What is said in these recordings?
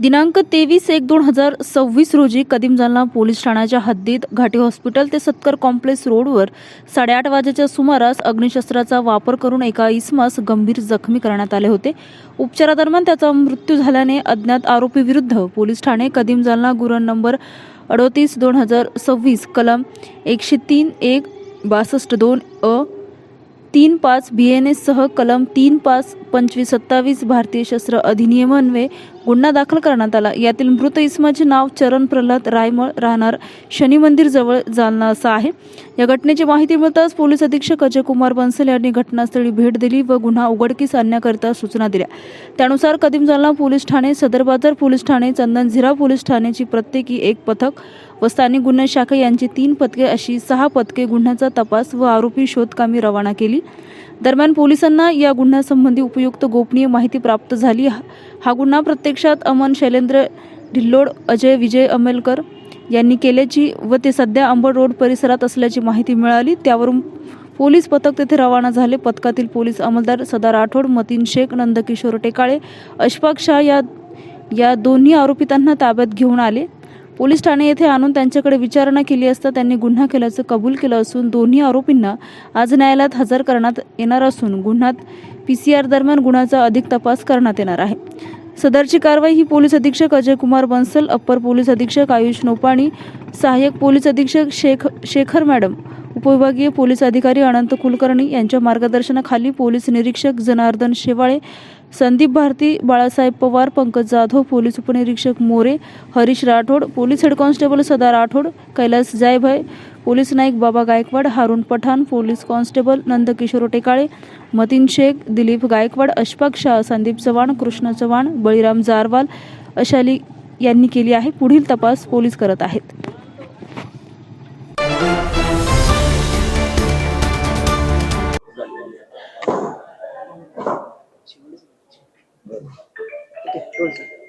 दिनांक तेवीस एक दोन हजार सव्वीस रोजी कदीम जालना पोलीस ठाण्याच्या हद्दीत घाटी हॉस्पिटल ते सत्कर कॉम्प्लेक्स रोडवर साडेआठ वाजेच्या सुमारास अग्निशस्त्राचा वापर करून एका इसमास गंभीर जखमी करण्यात आले होते. उपचारादरम्यान त्याचा मृत्यू झाल्याने अज्ञात आरोपीविरुद्ध पोलीस ठाणे कदीम जालना गुरण नंबर अडोतीस दोन हजार सव्वीस कलम एकशे तीन एक बासष्ट दोन अ तीन पाच बी एन एससह कलम तीन पाच पंचवीस सत्तावीस भारतीय शस्त्र अधिनियमान्वये गुन्हा दाखल करण्यात आला. यातील मृत इसमाचे नाव चरण प्रल्हाद रायमळ राहणार शनी मंदिर जवळ जालना असं आहे. या घटनेची माहिती मिळताच पोलीस अधीक्षक अजय कुमार बन्सल यांनी घटनास्थळी भेट दिली व गुन्हा उघडकीस आणण्याकरिता सूचना दिल्या. त्यानुसार कदीम जालना पोलीस ठाणे सदर बाजार पोलीस ठाणे चंदन झिरा पोलीस ठाण्याची प्रत्येकी एक पथक व स्थानिक गुन्हे शाखा यांची तीन पथके अशी सहा पथके गुन्ह्याचा तपास व आरोपी शोधकामी रवाना केली. दरम्यान पोलिसांना या गुन्ह्यासंबंधी उपयुक्त गोपनीय माहिती प्राप्त झाली. हा- हा गुन्हा प्रत्यक्षात अमन शैलेंद्र ढिल्लोड अजय विजय अमेलकर यांनी केल्याची व ते सध्या अंबड रोड परिसरात असल्याची माहिती मिळाली. त्यावरून पोलीस पथक तेथे रवाना झाले. पथकातील पोलीस अंमलदार सदा राठोड मतीन शेख नंदकिशोर टेकाळे अशफाक शाह या या दोन्ही आरोपितांना ताब्यात घेऊन आले. पोलीस ठाणे येथे आणून त्यांच्याकडे विचारणा केली असता त्यांनी गुन्हा केल्याचं कबूल केलं असून दोन्ही आरोपींना आज न्यायालयात हजर करण्यात येणार असून गुन्ह्यात पी सी आर दरम्यान गुन्ह्याचा अधिक तपास करण्यात येणार आहे. सदरची कारवाई ही पोलीस अधीक्षक अजय कुमार बन्सल अप्पर पोलीस अधीक्षक आयुष नोपाणी सहाय्यक पोलीस अधीक्षक शेख शेखर मॅडम उपविभागीय पोलीस अधिकारी अनंत कुलकर्णी यांच्या मार्गदर्शनाखाली पोलीस निरीक्षक जनार्दन शेवाळे संदीप भारती बाळासाहेब पवार पंकज जाधव पोलीस उपनिरीक्षक More Harish Rathod police head constable Sada Rathod Kailas Jaybhai police Naik Baba Gaikwad Harun Pathan police constable Nandkishor Tekale Matin Shaikh Dilip Gaikwad Ashfaq Shah Sandeep Chavan Krishna Chavan Baliram Jarwal अशाली यांनी केली आहे. पुढील तपास police करत आहेत.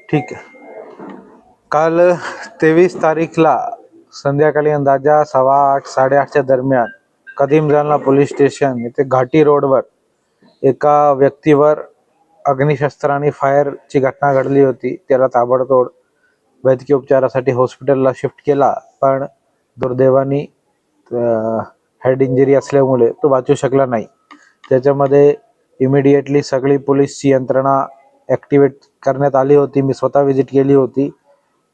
ठीक आहे. काल तेवीस तारीखला संध्याकाळी अंदाजा सव्वा आठ साडेआठच्या दरम्यान कदीम जालना पोलीस स्टेशन येथे घाटी रोडवर एका व्यक्तीवर अग्निशस्त्राने फायरची घटना घडली होती. त्याला ताबडतोब वैद्यकीय उपचारासाठी हॉस्पिटलला शिफ्ट केला पण दुर्दैवानी हेड इंजरी असल्यामुळे तो वाचू शकला नाही. त्याच्यामध्ये इमिडिएटली सगळी पोलीसची यंत्रणा ॲक्टिवेट करण्यात आली होती. मी स्वतः व्हिजिट केली होती.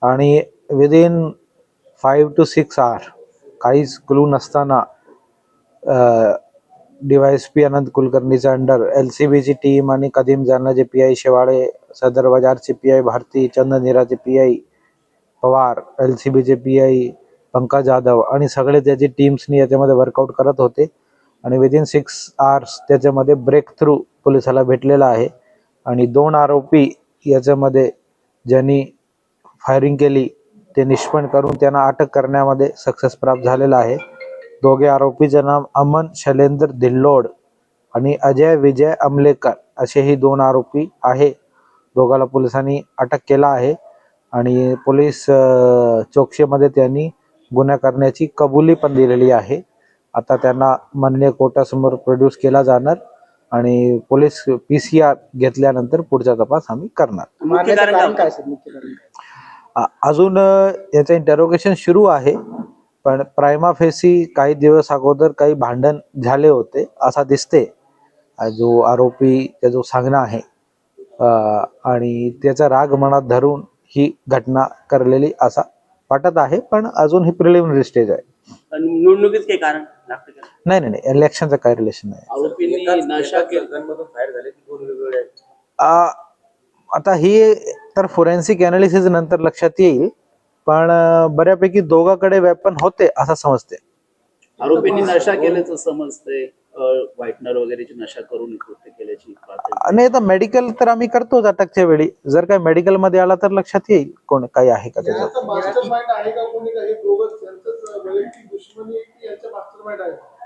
आणि within five two six hour काहीच क्लू नसताना D Y S P Anant कुलकर्णीच्या under L C बीची टीम आणि कदीम जालनाचे पी आय शेवाळे सदर बाजारचे P I Bharati चंदनिराचे P I Pawar L C बीचे पी आय पंकज जाधव आणि सगळे त्याची टीम्सनी याच्यामध्ये वर्कआउट करत होते. आणि विदिन सिक्स आवर्स त्याच्यामध्ये ब्रेक थ्रू पोलिसाला भेटलेला आहे. आणि दोन आरोपी याच्यामध्ये ज्यांनी फायरिंग केली ते निष्पन्न करून त्यांना अटक करण्यामध्ये सक्सेस प्राप्त झालेला आहे. दोघे आरोपीचे नाव अमन शैलेंद्र धिल्लोड आणि अजय विजय अमलेकर असे ही दोन आरोपी आहे. दोघाला पोलिसांनी अटक केला आहे आणि पोलीस चौकशीमध्ये त्यांनी गुन्हा करण्याची कबुली पण दिलेली आहे. आता त्यांना मान्य कोर्टासमोर प्रोड्यूस केला जाणार. आणि पोलीस पी सी आर घेतल्यानंतर पुढचा तपास आम्ही करणार. मारण्याचं कारण काय सर मुख्य कारण अ- अजून अ, याचं इंटरोगेशन सुरू आहे पण प्रायमा फेसी काही दिवस अगोदर काही भांडण झाले होते असा दिसते अ, जो आरोपीचा जो सांगणं आहे अ, आणि त्याचा राग मनात धरून ही घटना करलेली असा वाटत आहे पण अजून ही प्रिलिमिनरी स्टेज आहे. आणि निवडणुकीत काही कारण? नाही नाही नाही इलेक्शनचं काही रिलेशन नाही. आरोपींनी नशा केला. आ, आता ही तर फोरेन्सिक अनालिसिस नंतर लक्षात येईल पण अ, बऱ्यापैकी दोघांकडे वेपन होते असं समजते. आरोपींनी नशा केल्याचं समजतंय व्हाईटनर वगैरेची नशा करून कृत्य केल्याची. आणि आता मेडिकल तर आम्ही करतोच अटकच्या वेळी. जर काय मेडिकलमध्ये आला तर लक्षात येईल कोण काही आहे का त्याच्यात? याचा मास्टरमाइंड आहे का कोणी काही दोघं त्यांचंच वैयक्तिक दुश्मनी आहे की यांचं मास्टरमाइंड आहे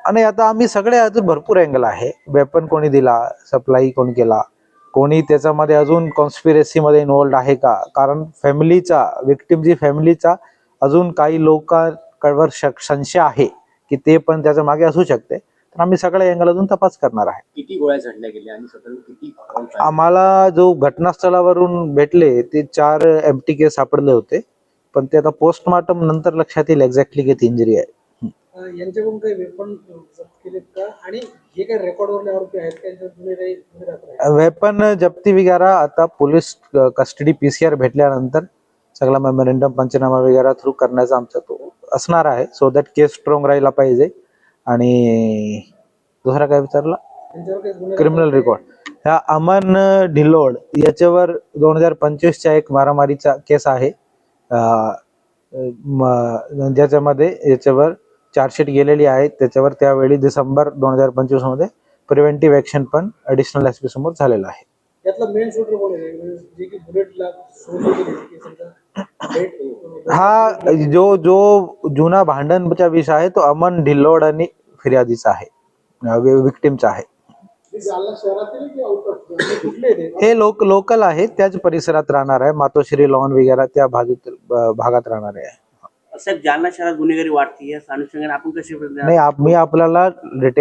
आणि आता आम्ही सगळे अजून भरपूर अँगल आहे. वेपन कोणी दिला सप्लाय कोणी केला. कोणी त्याच्यामध्ये अजून कॉन्स्पिरेसी मध्ये इन्वॉल्ड आहे का? कारण फॅमिलीचा विक्टिमची फॅमिलीचा अजून काही लोकांवर शक संशय आहे की ते पण त्याच्यामागे असू शकते. तर आम्ही सगळ्या अँगलमधून तपास करणार आहे. किती गोळ्या झाडल्या गेल्या आणि किती? आम्हाला जो घटनास्थळावरून भेटले ते चार एमटी के सापडले होते. पण ते आता पोस्टमॉर्टम नंतर लक्षात येईल एक्झॅक्टली किती इंजरी आहे. यांच्याकडून काही वेपन जप्त केलेत का? आणि जे काही आरोपी आहेत त्यांच्यावर गुन्हे काही गुन्हे दाखल आहेत वेपन जप्ती वगैरे. आता पोलीस कस्टडी पीसीआर भेटल्यानंतर सगळा मेमोरेंडम पंचनामा वगैरे थ्रू करण्याचा आमचा तो असणार आहे. सो दॅट केस स्ट्रॉंग राहिला पाहिजे. आणि दुसरा काय विचारला? त्यांच्यावर काही गुन्हे क्रिमिनल रेकॉर्ड ह्या अमन ढिल्लोड याच्यावर दोन हजार पंचवीसच्या एक मारामारीचा केस आहे. अं, म- ज्याच्यामध्ये याच्यावर चार्जशीट गेलेली आहे. त्याच्यावर त्यावेळी डिसेंबर दोन हजार पंचवीसमध्ये प्रिव्हेंटिव्ह ऍक्शन पण ऍडिशनल एस पी समोर झालेलं आहे. म्हणजे हा जो जो जुना भांडणचा विषय आहे तो अमन ढिल्लोड आणि फिर्यादीचा आहे. विक्टिमचा आहे. ते हे लोक लोकल आहे त्याच परिसरात राहणार आहे. मातोश्री लॉन वगैरे त्या भागात राहणार आहे. साहेब जालना शहरात गुन्हेगारी वाढती आहे अनुषंगाने आपण कसे नाही आप- मी आपल्याला डिटेल